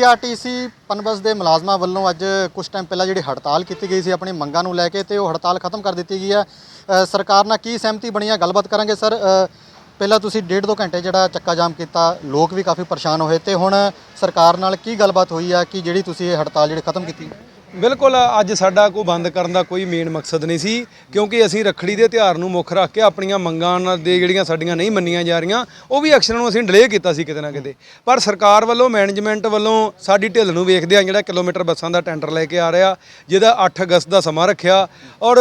PRTC Punbus ਦੇ ਮੁਲਾਜ਼ਮਾਂ ਵੱਲੋਂ ਅੱਜ ਕੁਝ ਟਾਈਮ ਪਹਿਲਾਂ ਜਿਹੜੀ ਹੜਤਾਲ ਕੀਤੀ ਗਈ ਸੀ ਆਪਣੀ ਮੰਗਾਂ ਨੂੰ ਲੈ ਕੇ ਤੇ ਉਹ ਹੜਤਾਲ ਖਤਮ ਕਰ ਦਿੱਤੀ ਗਈ ਹੈ। ਸਰਕਾਰ ਨਾਲ ਕੀ ਸਹਿਮਤੀ ਬਣੀ ਹੈ? ਗੱਲਬਾਤ ਕਰਾਂਗੇ ਸਰ। ਪਹਿਲਾਂ ਤੁਸੀਂ ਡੇਢ ਦੋ ਘੰਟੇ ਜਿਹੜਾ ਚੱਕਾ ਜਾਮ ਕੀਤਾ, ਲੋਕ ਵੀ ਕਾਫੀ ਪਰੇਸ਼ਾਨ ਹੋਏ ਤੇ ਹੁਣ ਸਰਕਾਰ ਨਾਲ ਕੀ ਗੱਲਬਾਤ ਹੋਈ ਆ ਕਿ ਜਿਹੜੀ ਤੁਸੀਂ ਇਹ ਹੜਤਾਲ ਜਿਹੜੀ ਖਤਮ ਕੀਤੀ? ਬਿਲਕੁਲ, ਅੱਜ ਸਾਡਾ ਕੋਈ ਬੰਦ ਕਰਨ ਦਾ ਕੋਈ ਮੇਨ ਮਕਸਦ ਨਹੀਂ ਸੀ, ਕਿਉਂਕਿ ਅਸੀਂ ਰੱਖੜੀ ਦੇ ਤਿਉਹਾਰ ਨੂੰ ਮੁੱਖ ਰੱਖ ਕੇ ਆਪਣੀਆਂ ਮੰਗਾਂ ਦੇ ਜਿਹੜੀਆਂ ਸਾਡੀਆਂ ਨਹੀਂ ਮੰਨੀਆਂ ਜਾ ਰਹੀਆਂ, ਉਹ ਵੀ ਐਕਸ਼ਨ ਨੂੰ ਅਸੀਂ ਡਿਲੇ ਕੀਤਾ ਸੀ ਕਿਤੇ ਨਾ ਕਿਤੇ। ਪਰ ਸਰਕਾਰ ਵੱਲੋਂ ਮੈਨੇਜਮੈਂਟ ਵੱਲੋਂ ਸਾਡੀ ਢਿੱਲ ਨੂੰ ਵੇਖਦੇ ਆ ਜਿਹੜਾ ਕਿਲੋਮੀਟਰ ਬੱਸਾਂ ਦਾ ਟੈਂਡਰ ਲੈ ਕੇ ਆ ਰਿਹਾ, ਜਿਹਦਾ 8 ਅਗਸਤ ਦਾ ਸਮਾਂ ਰੱਖਿਆ ਔਰ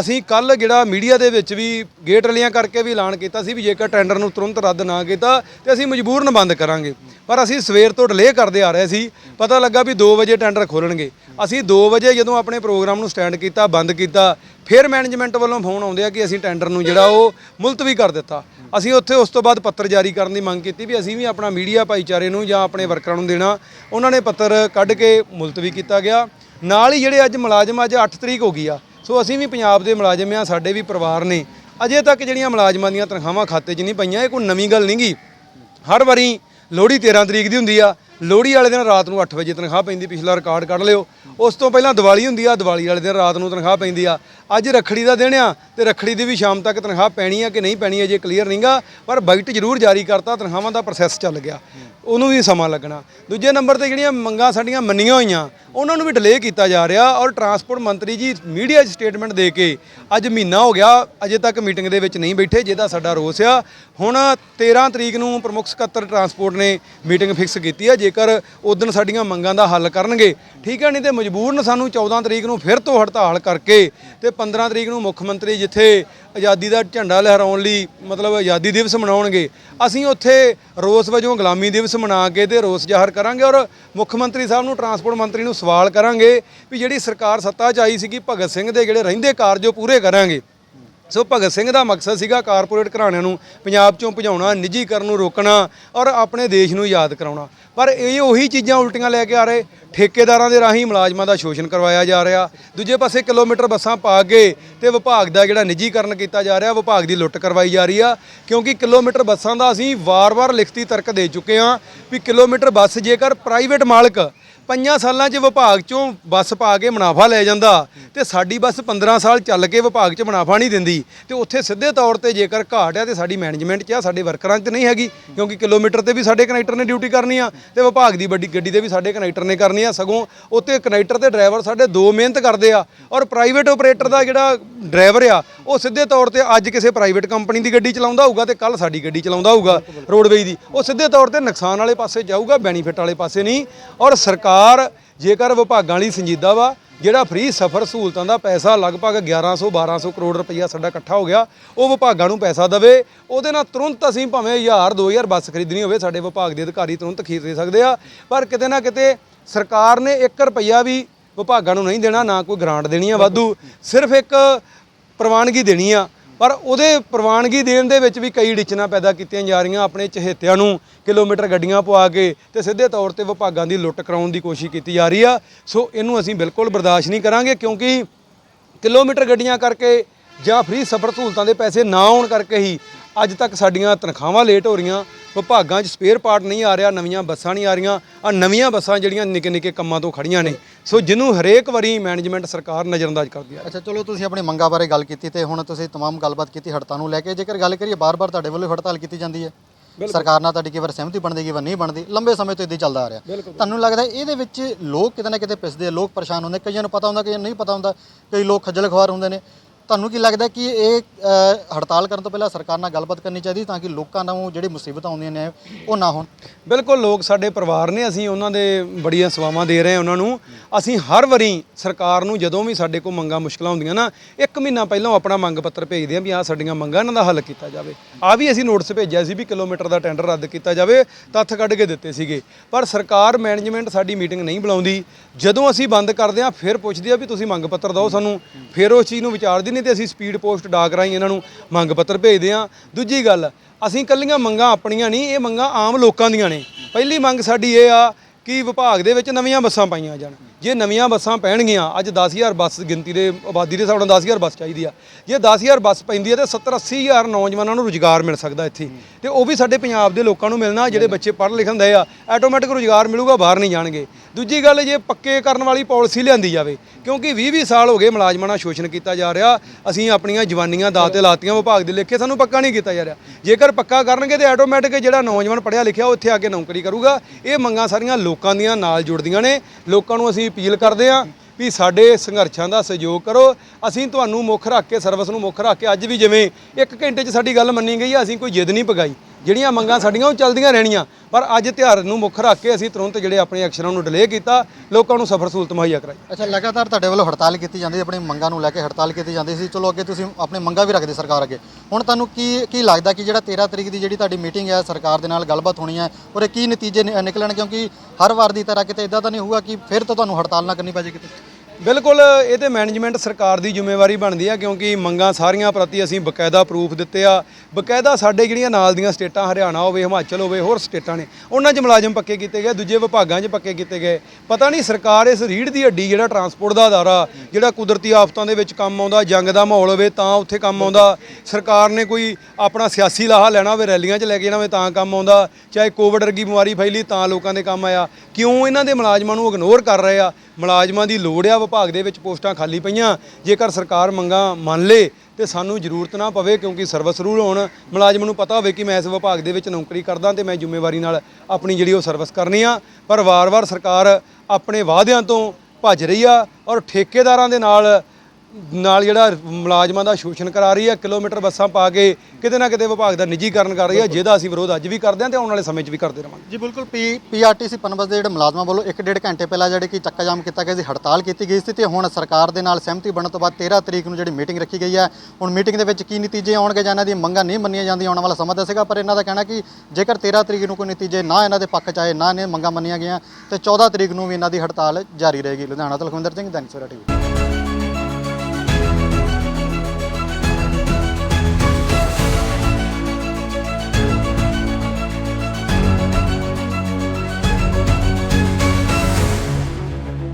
ਅਸੀਂ ਕੱਲ ਜਿਹੜਾ ਮੀਡੀਆ ਦੇ ਵਿੱਚ ਵੀ ਗੇਟ ਰਲੀਆਂ ਕਰਕੇ ਵੀ ਐਲਾਨ ਕੀਤਾ ਸੀ ਵੀ ਜੇਕਰ ਟੈਂਡਰ ਨੂੰ ਤੁਰੰਤ ਰੱਦ ਨਾ ਕੀਤਾ ਤੇ ਅਸੀਂ ਮਜਬੂਰਨ ਬੰਦ ਕਰਾਂਗੇ। ਪਰ ਅਸੀਂ ਸਵੇਰ ਤੋਂ ਡਿਲੇ ਕਰਦੇ ਆ ਰਹੇ ਸੀ। ਪਤਾ ਲੱਗਾ ਵੀ 2 ਵਜੇ ਟੈਂਡਰ ਖੋਲਣਗੇ ਅਸੀਂ 2 ਵਜੇ ਜਦੋਂ ਆਪਣੇ ਪ੍ਰੋਗਰਾਮ ਨੂੰ ਸਟੈਂਡ ਕੀਤਾ, ਬੰਦ ਕੀਤਾ, ਫਿਰ ਮੈਨੇਜਮੈਂਟ ਵੱਲੋਂ ਫੋਨ ਆਉਂਦੇ ਆ ਕਿ ਅਸੀਂ ਟੈਂਡਰ ਨੂੰ ਜਿਹੜਾ ਉਹ ਮੁਲਤਵੀ ਕਰ ਦਿੱਤਾ। ਅਸੀਂ ਉੱਥੇ ਉਸ ਤੋਂ ਬਾਅਦ ਪੱਤਰ ਜਾਰੀ ਕਰਨ ਦੀ ਮੰਗ ਕੀਤੀ ਵੀ ਅਸੀਂ ਵੀ ਆਪਣਾ ਮੀਡੀਆ ਭਾਈਚਾਰੇ ਨੂੰ ਜਾਂ ਆਪਣੇ ਵਰਕਰਾਂ ਨੂੰ ਦੇਣਾ। ਉਹਨਾਂ ਨੇ ਪੱਤਰ ਕੱਢ ਕੇ ਮੁਲਤਵੀ ਕੀਤਾ ਗਿਆ। ਨਾਲ ਹੀ ਜਿਹੜੇ ਅੱਜ ਮੁਲਾਜ਼ਮ ਅੱਜ 8 ਤਰੀਕ ਹੋ ਗਈ ਆ ਸੋ ਅਸੀਂ ਵੀ ਪੰਜਾਬ ਦੇ ਮੁਲਾਜ਼ਮ ਆ ਸਾਡੇ ਵੀ ਪਰਿਵਾਰ ਨੇ। ਅਜੇ ਤੱਕ ਜਿਹੜੀਆਂ ਮੁਲਾਜ਼ਮਾਂ ਦੀਆਂ ਤਨਖਾਹਾਂ ਖਾਤੇ 'ਚ ਨਹੀਂ ਪਈਆਂ, ਇਹ ਕੋਈ ਨਵੀਂ ਗੱਲ ਨਹੀਂ ਨਹੀਂਗੀ ਹਰ ਵਾਰੀ ਲੋਹੜੀ 13 ਤਰੀਕ ਦੀ ਹੁੰਦੀ ਆ, ਲੋਹੜੀ ਵਾਲੇ ਦਿਨ ਰਾਤ ਨੂੰ 8 ਵਜੇ ਤਨਖਾਹ ਪੈਂਦੀ, ਪਿਛਲਾ ਰਿਕਾਰਡ ਕੱਢ ਲਿਓ। ਉਸ ਤੋਂ ਪਹਿਲਾਂ ਦੀਵਾਲੀ ਹੁੰਦੀ ਆ, ਦੀਵਾਲੀ ਵਾਲੇ ਦਿਨ ਰਾਤ ਨੂੰ ਤਨਖਾਹ ਪੈਂਦੀ ਆ। ਅੱਜ ਰੱਖੜੀ ਦਾ ਦਿਨ ਆ ਤੇ ਰੱਖੜੀ ਦੀ ਵੀ ਸ਼ਾਮ ਤੱਕ ਤਨਖਾਹ ਪੈਣੀ ਆ ਕਿ ਨਹੀਂ ਪੈਣੀ ਅਜੇ ਕਲੀਅਰ ਨਹੀਂਗਾ ਪਰ ਬਜਟ ਜ਼ਰੂਰ ਜਾਰੀ ਕਰਤਾ, ਤਨਖਾਹਾਂ ਦਾ ਪ੍ਰੋਸੈਸ ਚੱਲ ਗਿਆ। ਉਹਨੂੰ ਵੀ ਸਮਾਂ ਲੱਗਣਾ। ਦੂਜੇ ਨੰਬਰ ਤੇ ਜਿਹੜੀਆਂ ਮੰਗਾਂ ਸਾਡੀਆਂ ਮੰਨੀਆਂ ਹੋਈਆਂ, ਉਹਨਾਂ ਨੂੰ ਵੀ ਡਿਲੇ ਕੀਤਾ ਜਾ ਰਿਹਾ ਔਰ ਟਰਾਂਸਪੋਰਟ ਮੰਤਰੀ ਜੀ ਮੀਡੀਆ 'ਚ ਸਟੇਟਮੈਂਟ ਦੇ ਕੇ ਅੱਜ ਮਹੀਨਾ ਹੋ ਗਿਆ, ਅਜੇ ਤੱਕ ਮੀਟਿੰਗ ਦੇ ਵਿੱਚ ਨਹੀਂ ਬੈਠੇ, ਜਿਹਦਾ ਸਾਡਾ ਰੋਸ ਆ। ਹੁਣ 13 ਤਰੀਕ ਨੂੰ ਪ੍ਰਮੁੱਖ ਸਕੱਤਰ ਟਰਾਂਸਪੋਰਟ ਨੇ ਮੀਟਿੰਗ ਫਿਕਸ ਕੀਤੀ ਆ, ਜੇਕਰ ਉਦੋਂ ਸਾਡੀਆਂ ਮੰਗਾਂ ਦਾ ਹੱਲ ਕਰਨਗੇ, ਠੀਕ ਹੈ ਨਹੀਂ ਤੇ ਮਜਬੂਰਨ ਸਾਨੂੰ 14 ਤਰੀਕ ਨੂੰ ਫਿਰ ਤੋਂ ਹੜਤਾਲ ਕਰਕੇ ਤੇ 15 ਤਰੀਕ ਨੂੰ ਮੁੱਖ ਮੰਤਰੀ ਜਿੱਥੇ ਆਜ਼ਾਦੀ ਦਾ ਝੰਡਾ ਲਹਿਰਾਉਣ ਲਈ ਮਤਲਬ ਆਜ਼ਾਦੀ ਦਿਵਸ ਮਨਾਉਣਗੇ, ਅਸੀਂ ਉੱਥੇ ਰੋਸ ਵਜੋਂ ਗੁਲਾਮੀ ਦਿਵਸ ਮਨਾ ਕੇ ਤੇ ਰੋਸ ਜ਼ਾਹਰ ਕਰਾਂਗੇ ਔਰ ਮੁੱਖ ਮੰਤਰੀ ਸਾਹਿਬ ਨੂੰ, ਟਰਾਂਸਪੋਰਟ ਮੰਤਰੀ ਨੂੰ ਸਵਾਲ ਕਰਾਂਗੇ ਵੀ ਜਿਹੜੀ ਸਰਕਾਰ ਸੱਤਾ 'ਚ ਆਈ ਸੀਗੀ ਭਗਤ ਸਿੰਘ ਦੇ ਜਿਹੜੇ ਰਹਿੰਦੇ ਕਾਰਜ ਉਹ ਪੂਰੇ ਕਰਾਂਗੇ। ਸੋ ਭਗਤ ਸਿੰਘ ਦਾ ਮਕਸਦ ਸੀਗਾ ਕਾਰਪੋਰੇਟ ਘਰਾਣਿਆਂ ਨੂੰ ਪੰਜਾਬ ਚੋਂ ਭਜਾਉਣਾ, ਨਿੱਜੀਕਰਨ ਨੂੰ ਰੋਕਣਾ ਔਰ ਆਪਣੇ ਦੇਸ਼ ਨੂੰ ਯਾਦ ਕਰਾਉਣਾ। ਪਰ ਇਹ ਉਹੀ ਚੀਜ਼ਾਂ ਉਲਟੀਆਂ ਲੈ ਕੇ ਆ ਰਹੇ। ਠੇਕੇਦਾਰਾਂ ਦੇ ਰਾਹੀਂ ਮੁਲਾਜ਼ਮਾਂ ਦਾ ਸ਼ੋਸ਼ਣ ਕਰਵਾਇਆ ਜਾ ਰਿਹਾ। ਦੂਜੇ ਪਾਸੇ ਕਿਲੋਮੀਟਰ ਬੱਸਾਂ ਪਾ ਕੇ ਤੇ ਵਿਭਾਗ ਦਾ ਜਿਹੜਾ ਨਿੱਜੀਕਰਨ ਕੀਤਾ ਜਾ ਰਿਹਾ, ਵਿਭਾਗ ਦੀ ਲੁੱਟ ਕਰਵਾਈ ਜਾ ਰਹੀ ਆ। ਕਿਉਂਕਿ ਕਿਲੋਮੀਟਰ ਬੱਸਾਂ ਦਾ ਅਸੀਂ ਵਾਰ-ਵਾਰ ਲਿਖਤੀ ਤਰਕ ਦੇ ਚੁੱਕੇ ਹਾਂ ਵੀ ਕਿਲੋਮੀਟਰ ਬੱਸ ਜੇਕਰ ਪ੍ਰਾਈਵੇਟ ਮਾਲਕ ਪੰਜਾਂ ਸਾਲਾਂ 'ਚ ਵਿਭਾਗ 'ਚੋਂ ਬੱਸ ਪਾ ਕੇ ਮੁਨਾਫਾ ਲੈ ਜਾਂਦਾ ਤੇ ਸਾਡੀ ਬੱਸ 15 ਸਾਲ ਚੱਲ ਕੇ ਵਿਭਾਗ 'ਚ ਮੁਨਾਫਾ ਨਹੀਂ ਦਿੰਦੀ ਤੇ ਉੱਥੇ ਸਿੱਧੇ ਤੌਰ ਤੇ ਜੇਕਰ ਘਾਟ ਆ ਤੇ ਸਾਡੀ ਮੈਨੇਜਮੈਂਟ 'ਚ ਆ, ਸਾਡੇ ਵਰਕਰਾਂ 'ਚ ਨਹੀਂ ਹੈਗੀ, ਕਿਉਂਕਿ ਕਿਲੋਮੀਟਰ ਤੇ ਵੀ ਸਾਡੇ ਕਨੈਕਟਰ ਨੇ ਡਿਊਟੀ ਕਰਨੀ ਆ ਤੇ ਵਿਭਾਗ ਦੀ ਵੱਡੀ ਗੱਡੀ ਤੇ ਵੀ ਸਾਡੇ ਕਨੈਕਟਰ ਨੇ ਕਰਨੀ ਆ। ਸਗੋਂ ਉੱਤੇ ਕਨੈਕਟਰ ਤੇ ਡਰਾਈਵਰ ਸਾਡੇ ਦੋ ਮਿਹਨਤ ਕਰਦੇ ਆ ਔਰ ਪ੍ਰਾਈਵੇਟ ਆਪਰੇਟਰ ਦਾ ਜਿਹੜਾ ਡਰਾਈਵਰ ਆ, ਉਹ ਸਿੱਧੇ ਤੌਰ ਤੇ ਅੱਜ ਕਿਸੇ ਪ੍ਰਾਈਵੇਟ ਕੰਪਨੀ ਦੀ ਗੱਡੀ ਚਲਾਉਂਦਾ ਹੋਊਗਾ ਤੇ ਕੱਲ ਸਾਡੀ ਗੱਡੀ ਚਲਾਉਂਦਾ ਹੋਊਗਾ ਰੋਡਵੇਜ ਦੀ। ਉਹ ਸਿੱਧੇ ਤੌਰ ਤੇ ਨੁਕਸਾਨ ਵਾਲੇ ਪਾਸੇ ਜਾਊਗਾ ਬੈਨੀਫਿਟ ਵਾਲੇ ਪਾਸੇ ਨਹੀਂ ਔਰ ਸਰਕਾਰ ਜੇਕਰ ਵਿਭਾਗਾਂ ਲਈ ਸੰਜੀਦਾ ਵਾ, ਜਿਹੜਾ ਫ੍ਰੀ ਸਫਰ ਸਹੂਲਤਾਂ ਦਾ ਪੈਸਾ ਲਗਭਗ 1100 1200 ਕਰੋੜ ਰੁਪਈਆ ਸਾਡਾ ਇਕੱਠਾ ਹੋ ਗਿਆ, ਉਹ ਵਿਭਾਗਾਂ ਨੂੰ ਪੈਸਾ ਦੇਵੇ। ਉਹਦੇ ਨਾਲ ਤੁਰੰਤ ਅਸੀਂ ਭਾਵੇਂ 1000 2000 ਬੱਸ ਖਰੀਦਣੀ ਹੋਵੇ, ਸਾਡੇ ਵਿਭਾਗ ਦੇ ਅਧਿਕਾਰੀ ਤੁਰੰਤ ਖਰੀਦ ਦੇ ਸਕਦੇ ਆ। ਪਰ ਕਿਤੇ ਨਾ ਕਿਤੇ ਸਰਕਾਰ ਨੇ 1 ਰੁਪਈਆ ਵੀ ਵਿਭਾਗਾਂ ਨੂੰ ਨਹੀਂ ਦੇਣਾ, ਨਾ ਕੋਈ ਗ੍ਰਾਂਟ ਦੇਣੀ ਆ ਵਾਧੂ। ਸਿਰਫ ਇੱਕ ਪ੍ਰਵਾਨਗੀ ਦੇਣੀ ਆ। ਪਰ ਉਹਦੇ ਪ੍ਰਵਾਨਗੀ ਦੇਣ ਦੇ ਵਿੱਚ ਵੀ ਕਈ ਡਿਚਨਾਂ ਪੈਦਾ ਕੀਤੀਆਂ ਜਾ ਰਹੀਆਂ ਆਪਣੇ ਚਹੇਤਿਆਂ ਨੂੰ, ਕਿਲੋਮੀਟਰ ਗੱਡੀਆਂ ਪਵਾ ਕੇ ਤੇ ਸਿੱਧੇ ਤੌਰ ਤੇ ਵਿਭਾਗਾਂ ਦੀ ਲੁੱਟ ਕਰਾਉਣ ਦੀ ਕੋਸ਼ਿਸ਼ ਕੀਤੀ ਜਾ ਰਹੀ ਆ। ਸੋ ਇਹਨੂੰ ਅਸੀਂ ਬਿਲਕੁਲ ਬਰਦਾਸ਼ਤ ਨਹੀਂ ਕਰਾਂਗੇ ਕਿਉਂਕਿ ਕਿਲੋਮੀਟਰ ਗੱਡੀਆਂ ਕਰਕੇ ਜਾਂ ਫ੍ਰੀ ਸਫ਼ਰ ਸਹੂਲਤਾਂ ਦੇ ਪੈਸੇ ਨਾ ਆਉਣ ਕਰਕੇ ਹੀ ਅੱਜ ਤੱਕ ਸਾਡੀਆਂ ਤਨਖਾਹਾਂ ਲੇਟ ਹੋ ਰਹੀਆਂ ਵਿਭਾਗਾਂ 'ਚ ਸਪੇਅਰ ਪਾਰਟ ਨਹੀਂ ਆ ਰਿਹਾ ਨਵੀਆਂ ਬੱਸਾਂ ਨਹੀਂ ਆ ਰਹੀਆਂ ਆ ਨਵੀਆਂ ਬੱਸਾਂ ਜਿਹੜੀਆਂ ਨਿੱਕੇ ਨਿੱਕੇ ਕੰਮਾਂ ਤੋਂ ਖੜੀਆਂ ਨੇ ਸੋ ਜਿਹਨੂੰ ਹਰੇਕ ਵਾਰੀ ਮੈਨੇਜਮੈਂਟ ਸਰਕਾਰ ਨਜ਼ਰਅੰਦਾਜ਼ ਕਰਦੀ ਆ ਅੱਛਾ ਚਲੋ ਤੁਸੀਂ ਆਪਣੀ ਮੰਗਾਂ ਬਾਰੇ ਗੱਲ ਕੀਤੀ ਤੇ ਹੁਣ ਤੁਸੀਂ तमाम ਗੱਲਬਾਤ ਕੀਤੀ ਹੜਤਾਲ ਨੂੰ ਲੈ ਕੇ ਜੇਕਰ ਗੱਲ ਕਰੀਏ ਬਾਰ-ਬਾਰ ਤੁਹਾਡੇ ਵੱਲੋਂ ਹੜਤਾਲ ਕੀਤੀ ਜਾਂਦੀ ਹੈ ਸਰਕਾਰ ਨਾਲ ਤੁਹਾਡੀ ਕਈ ਵਾਰ ਸਹਿਮਤੀ ਬਣਦੀ ਕਈ ਵਾਰ ਨਹੀਂ ਬਣਦੀ ਲੰਬੇ ਸਮੇਂ ਤੋਂ ਇਦਾਂ ਚੱਲਦਾ ਆ ਰਿਹਾ ਤੁਹਾਨੂੰ ਲੱਗਦਾ ਇਹਦੇ ਵਿੱਚ ਲੋਕ ਕਿਤੇ ਨਾ ਕਿਤੇ ਪਿਸਦੇ ਆ ਲੋਕ ਪਰੇਸ਼ਾਨ ਹੁੰਦੇ ਕਈਆਂ ਨੂੰ ਪਤਾ ਹੁੰਦਾ ਕਈਆਂ ਨੂੰ ਨਹੀਂ ਪਤਾ ਹੁੰਦਾ ਕਈ ਲੋਕ ਖੱਜਲ ਖਵਾਰ ਹੁੰਦੇ ਨੇ ਤੁਹਾਨੂੰ ਕੀ ਲੱਗਦਾ ਕਿ ਇਹ ਅ, ਹੜਤਾਲ ਕਰਨ ਤੋਂ ਪਹਿਲਾਂ ਸਰਕਾਰ ਨਾਲ ਗੱਲਬਾਤ ਕਰਨੀ ਚਾਹੀਦੀ ਤਾਂ ਕਿ ਲੋਕਾਂ ਨੂੰ ਜਿਹੜੀ ਮੁਸੀਬਤਾਂ ਆਉਂਦੀਆਂ ਨੇ ਉਹ ਨਾ ਹੋਣ? ਬਿਲਕੁਲ ਲੋਕ ਸਾਡੇ ਪਰਿਵਾਰ ਨੇ ਅਸੀਂ ਉਹਨਾਂ ਦੇ ਬੜੀਆਂ ਸੇਵਾਵਾਂ ਦੇ ਰਹੇ ਹਾਂ ਉਹਨਾਂ ਨੂੰ। ਅਸੀਂ ਹਰ ਵਾਰੀ ਸਰਕਾਰ ਨੂੰ ਜਦੋਂ ਵੀ ਸਾਡੇ ਕੋਲ ਮੰਗਾਂ ਮੁਸ਼ਕਲਾਂ ਹੁੰਦੀਆਂ ਨਾ ਇੱਕ ਮਹੀਨਾ ਪਹਿਲਾਂ ਆਪਣਾ ਮੰਗ ਪੱਤਰ ਭੇਜਦੇ ਹਾਂ ਵੀ ਆਹ ਸਾਡੀਆਂ ਮੰਗਾਂ ਇਹਨਾਂ ਦਾ ਹੱਲ ਕੀਤਾ ਜਾਵੇ। ਆ ਵੀ ਅਸੀਂ ਨੋਟਿਸ ਭੇਜਿਆ ਸੀ ਵੀ ਕਿਲੋਮੀਟਰ ਦਾ ਟੈਂਡਰ ਰੱਦ ਕੀਤਾ ਜਾਵੇ ਤੱਥ ਕੱਢ ਕੇ ਦਿੱਤੇ ਸੀਗੇ। ਪਰ ਸਰਕਾਰ ਮੈਨੇਜਮੈਂਟ ਸਾਡੀ ਮੀਟਿੰਗ ਨਹੀਂ ਬੁਲਾਉਂਦੀ। ਜਦੋਂ ਅਸੀਂ ਬੰਦ ਕਰਦੇ ਹਾਂ ਫਿਰ ਪੁੱਛਦੇ ਆ ਵੀ ਤੁਸੀਂ ਮੰਗ ਪੱਤਰ ਦਿਓ ਸਾਨੂੰ। ਫਿਰ ਉਸ ਚੀਜ਼ ਨੂੰ ਵਿਚਾਰਦੀ ਨਹੀਂ ਤੇ ਅਸੀਂ ਸਪੀਡ ਪੋਸਟ ਡਾਕ ਰਾਹੀਂ ਇਹਨਾਂ ਨੂੰ ਮੰਗ ਪੱਤਰ ਭੇਜਦੇ ਹਾਂ। ਦੂਜੀ ਗੱਲ, ਅਸੀਂ ਕੱਲੀਆਂ ਮੰਗਾਂ ਆਪਣੀਆਂ ਨਹੀਂ, ਇਹ ਮੰਗਾਂ ਆਮ ਲੋਕਾਂ ਦੀਆਂ ਨੇ। ਪਹਿਲੀ ਮੰਗ ਸਾਡੀ ਇਹ ਆ ਕਿ ਵਿਭਾਗ ਦੇ ਵਿੱਚ ਨਵੀਆਂ ਬੱਸਾਂ ਪਾਈਆਂ ਜਾਣ? ਜੇ ਨਵੀਆਂ ਬੱਸਾਂ ਪੈਣਗੀਆਂ, ਅੱਜ 10000 ਬੱਸ ਗਿਣਤੀ ਦੇ, ਆਬਾਦੀ ਦੇ ਹਿਸਾਬ ਨਾਲ 10000 ਬੱਸ ਚਾਹੀਦੀ ਆ। ਜੇ 10000 ਬੱਸ ਪੈਂਦੀ ਹੈ ਤੇ 70 80000 ਨੌਜਵਾਨਾਂ ਨੂੰ ਰੁਜ਼ਗਾਰ ਮਿਲ ਸਕਦਾ ਇੱਥੇ। ਤੇ ਉਹ ਵੀ ਸਾਡੇ ਪੰਜਾਬ ਦੇ ਲੋਕਾਂ ਨੂੰ ਮਿਲਣਾ, ਜਿਹੜੇ ਬੱਚੇ ਪੜ੍ਹ ਲਿਖਣ ਦੇ ਆ, ਆਟੋਮੈਟਿਕ ਰੁਜ਼ਗਾਰ ਮਿਲੂਗਾ, ਬਾਹਰ ਨਹੀਂ ਜਾਣਗੇ। ਦੂਜੀ ਗੱਲ, ਜੇ ਪੱਕੇ ਕਰਨ ਵਾਲੀ ਪਾਲਿਸੀ ਲਿਆਂਦੀ ਜਾਵੇ, ਕਿਉਂਕਿ 20 20 ਸਾਲ ਹੋ ਗਏ ਮੁਲਾਜ਼ਮਾਂ ਨਾਲ ਸ਼ੋਸ਼ਣ ਕੀਤਾ ਜਾ ਰਿਹਾ, ਅਸੀਂ ਆਪਣੀਆਂ ਜਵਾਨੀਆਂ ਦਾਅ ਲਾਤੀਆਂ, ਵਿਭਾਗ ਦੇ ਲੇਖੇ ਸਾਨੂੰ ਪੱਕਾ ਨਹੀਂ ਕੀਤਾ ਜਾ ਰਿਹਾ। ਜੇਕਰ ਪੱਕਾ ਕਰਨਗੇ, ਤੇ ਆਟੋਮੈਟਿਕ ਜਿਹੜਾ ਨੌਜਵਾਨ ਪੜ੍ਹਿਆ ਲਿਖਿਆ, ਉਹ ਇੱਥੇ ਆ ਕੇ ਨੌਕਰੀ ਕਰੂਗਾ। ਇਹ ਮੰਗਾਂ ਸਾਰੀਆਂ ਲੋਕਾਂ ਦੀਆਂ ਨਾਲ ਜੁੜਦੀਆਂ ਨੇ। ਲੋਕਾਂ ਨੂੰ ਅਸੀਂ ਅਪੀਲ ਕਰਦੇ ਹਾਂ ਵੀ ਸਾਡੇ ਸੰਘਰਸ਼ਾਂ ਦਾ ਸਹਿਯੋਗ ਕਰੋ। ਅਸੀਂ ਤੁਹਾਨੂੰ ਮੁੱਖ ਰੱਖ ਕੇ, ਸਰਵਿਸ ਨੂੰ ਮੁੱਖ ਰੱਖ ਕੇ ਅੱਜ ਵੀ ਜਿਵੇਂ ਇੱਕ ਘੰਟੇ 'ਚ ਸਾਡੀ ਗੱਲ ਮੰਨੀ ਗਈ ਆ, ਅਸੀਂ ਕੋਈ ਜਿੱਦ ਨਹੀਂ ਪਗਾਈ। ਜਿਹੜੀਆਂ ਮੰਗਾਂ ਸਾਡੀਆਂ ਉਹ ਚੱਲਦੀਆਂ ਰਹਿਣੀਆਂ। ਪਰ ਅੱਜ ਤਿਉਹਾਰ ਨੂੰ ਮੁੱਖ ਰੱਖ ਕੇ ਅਸੀਂ ਤੁਰੰਤ ਜਿਹੜੇ ਆਪਣੇ ਐਕਸ਼ਨਾਂ ਨੂੰ ਡਿਲੇ ਕੀਤਾ, ਲੋਕਾਂ ਨੂੰ ਸਫਰ ਸਹੂਲਤ ਮੁਹੱਈਆ ਕਰਾਈ। ਅੱਛਾ, ਲਗਾਤਾਰ ਤੁਹਾਡੇ ਵੱਲੋਂ ਹੜਤਾਲ ਕੀਤੀ ਜਾਂਦੀ ਆਪਣੀ ਮੰਗਾਂ ਨੂੰ ਲੈ ਕੇ ਹੜਤਾਲ ਕੀਤੀ ਜਾਂਦੀ ਸੀ। ਚਲੋ ਅੱਗੇ ਤੁਸੀਂ ਆਪਣੀ ਮੰਗਾਂ ਵੀ ਰੱਖਦੇ ਸਰਕਾਰ ਅੱਗੇ। ਹੁਣ ਤੁਹਾਨੂੰ ਕੀ ਕੀ ਲੱਗਦਾ ਕਿ ਜਿਹੜਾ 13 ਤਰੀਕ ਦੀ ਜਿਹੜੀ ਤੁਹਾਡੀ ਮੀਟਿੰਗ ਹੈ, ਸਰਕਾਰ ਦੇ ਨਾਲ ਗੱਲਬਾਤ ਹੋਣੀ ਹੈ, ਉਹਦੇ ਕੀ ਨਤੀਜੇ ਨਿਕਲਣ ਕਿਉਂਕਿ ਹਰ ਵਾਰ ਦੀ ਤਰ੍ਹਾਂ ਕਿਤੇ ਇਦਾਂ ਤਾਂ ਨਹੀਂ ਹੋਊਗਾ ਕਿ ਫਿਰ ਤੋਂ ਤੁਹਾਨੂੰ ਹੜਤਾਲ ਨਾ ਕਰਨੀ ਪੈ ਜੇ ਕਿਤੇ। ਬਿਲਕੁਲ, ਇਹ ਤੇ ਮੈਨੇਜਮੈਂਟ ਸਰਕਾਰ ਦੀ ਜ਼ਿੰਮੇਵਾਰੀ ਬਣਦੀ ਆ, ਕਿਉਂਕਿ ਮੰਗਾਂ ਸਾਰੀਆਂ ਪ੍ਰਤੀ ਅਸੀਂ ਬਕਾਇਦਾ ਪ੍ਰੂਫ ਦਿੱਤੇ ਆ। ਬਕਾਇਦਾ ਸਾਡੇ ਜਿਹੜੀਆਂ ਨਾਲ ਦੀਆਂ ਸਟੇਟਾਂ, ਹਰਿਆਣਾ ਹੋਵੇ, ਹਿਮਾਚਲ ਹੋਵੇ, ਹੋਰ ਸਟੇਟਾਂ ਨੇ, ਉਹਨਾਂ 'ਚ ਮੁਲਾਜ਼ਮ ਪੱਕੇ ਕੀਤੇ ਗਏ, ਦੂਜੇ ਵਿਭਾਗਾਂ 'ਚ ਪੱਕੇ ਕੀਤੇ ਗਏ। ਪਤਾ ਨਹੀਂ ਸਰਕਾਰ ਇਸ ਰੀੜ ਦੀ ਹੱਡੀ, ਜਿਹੜਾ ਟਰਾਂਸਪੋਰਟ ਦਾ ਅਦਾਰਾ, ਜਿਹੜਾ ਕੁਦਰਤੀ ਆਫਤਾਂ ਦੇ ਵਿੱਚ ਕੰਮ ਆਉਂਦਾ, ਜੰਗ ਦਾ ਮਾਹੌਲ ਹੋਵੇ, ਤਾਂ ਉੱਥੇ ਕੰਮ ਆਉਂਦਾ। ਸਰਕਾਰ ਨੇ ਕੋਈ ਆਪਣਾ ਸਿਆਸੀ ਲਾਹਾ ਲੈਣਾ ਹੋਵੇ, ਰੈਲੀਆਂ 'ਚ ਲੈ ਕੇ ਜਾਣਾ ਹੋਵੇ ਤਾਂ ਕੰਮ ਆਉਂਦਾ। ਚਾਹੇ ਕੋਵਿਡ ਵਰਗੀ ਬਿਮਾਰੀ ਫੈਲੀ, ਤਾਂ ਲੋਕਾਂ ਦੇ ਕੰਮ ਆਇਆ। ਕਿਉਂ ਇਹਨਾਂ ਦੇ ਮੁਲਾਜ਼ਮਾਂ ਨੂੰ ਇਗਨੋਰ ਕਰ ਰਹੇ ਆ? ਮੁਲਾਜ਼ਮਾਂ ਦੀ ਲੋੜ ਆ, ਵਿਭਾਗ ਦੇ ਵਿੱਚ ਪੋਸਟਾਂ ਖਾਲੀ ਪਈਆਂ। ਜੇਕਰ ਸਰਕਾਰ ਮੰਗਾਂ ਮੰਨ ਲੇ ਤੇ ਸਾਨੂੰ ਜ਼ਰੂਰਤ ਨਾ ਪਵੇ ਕਿਉਂਕਿ ਸਰਵਿਸ ਰੂਲ ਹੋਣ, ਮੁਲਾਜ਼ਮ ਨੂੰ ਪਤਾ ਹੋਵੇ ਕਿ ਮੈਂ ਇਸ ਵਿਭਾਗ ਦੇ ਵਿੱਚ ਨੌਕਰੀ ਕਰਦਾ ਤੇ ਮੈਂ ਜ਼ਿੰਮੇਵਾਰੀ ਨਾਲ ਆਪਣੀ ਜਿਹੜੀ ਉਹ ਸਰਵਿਸ ਕਰਨੀ ਆ। ਪਰ ਵਾਰ-ਵਾਰ ਸਰਕਾਰ ਆਪਣੇ ਵਾਅਦਿਆਂ ਤੋਂ ਭੱਜ ਰਹੀ ਆ ਔਰ ਠੇਕੇਦਾਰਾਂ ਦੇ ਨਾਲ ਨਾਲ ਜਿਹੜਾ ਮੁਲਾਜ਼ਮਾਂ ਦਾ ਸ਼ੋਸ਼ਣ ਕਰਾ ਰਹੀ ਹੈ ਕਿਲੋਮੀਟਰ ਬੱਸਾਂ ਪਾ ਕੇ ਕਿਤੇ ਨਾ ਕਿਤੇ ਵਿਭਾਗ ਦਾ ਨਿੱਜੀਕਰਨ ਕਰ ਰਹੀ ਹੈ ਜਿਹਦਾ ਅਸੀਂ ਵਿਰੋਧ ਅੱਜ ਵੀ ਕਰਦੇ ਹਾਂ ਤੇ ਆਉਣ ਵਾਲੇ ਸਮੇਂ 'ਚ ਵੀ ਕਰਦੇ ਰਹਾਂਗੇ ਜੀ ਬਿਲਕੁਲ ਪੀ ਪੀਆਰਟੀਸੀ ਪਨਬਸ ਦੇ ਜਿਹੜੇ ਮੁਲਾਜ਼ਮਾਂ ਵੱਲੋਂ ਇੱਕ ਡੇਢ ਘੰਟੇ ਪਹਿਲਾਂ ਜਿਹੜੇ ਕਿ ਚੱਕਾ ਜਾਮ ਕੀਤਾ ਗਿਆ ਸੀ ਹੜਤਾਲ ਕੀਤੀ ਗਈ ਸੀ ਤੇ ਹੁਣ ਸਰਕਾਰ ਦੇ ਨਾਲ ਸਹਿਮਤੀ ਬਣਨ ਤੋਂ ਬਾਅਦ 13 ਤਰੀਕ ਨੂੰ ਜਿਹੜੀ ਮੀਟਿੰਗ ਰੱਖੀ ਗਈ ਹੈ ਹੁਣ ਮੀਟਿੰਗ ਦੇ ਵਿੱਚ ਕੀ ਨਤੀਜੇ ਆਉਣਗੇ ਜਾਂ ਇਹਨਾਂ ਦੀਆਂ ਮੰਗਾਂ ਨਹੀਂ ਮੰਨੀਆਂ ਜਾਂਦੀਆਂ ਆਉਣ ਵਾਲਾ ਸਮਾਂ ਦੱਸੇਗਾ ਪਰ ਇਹਨਾਂ ਦਾ ਕਹਿਣਾ ਕਿ ਜੇਕਰ 13 ਤਰੀਕ ਨੂੰ ਕੋਈ ਨਤੀਜੇ ਨਾ ਇਹਨਾਂ ਦੇ ਪੱਖ ਚ ਆਏ ਨਾ ਇਹਨਾਂ ਮੰਗਾਂ ਮੰਨੀਆਂ ਗਈਆਂ ਤੇ 14 ਤਰੀਕ ਨੂੰ ਵੀ ਇਹਨਾਂ ਦੀ ਹੜਤਾਲ ਜਾਰੀ ਰਹੇਗੀ। ਲੁਧਿਆਣਾ ਤੋਂ ਲਖਵਿੰਦਰ ਸਿੰਘ ਦੈਨਿਕ ਸਵੇਰਾ ਟੀਵੀ।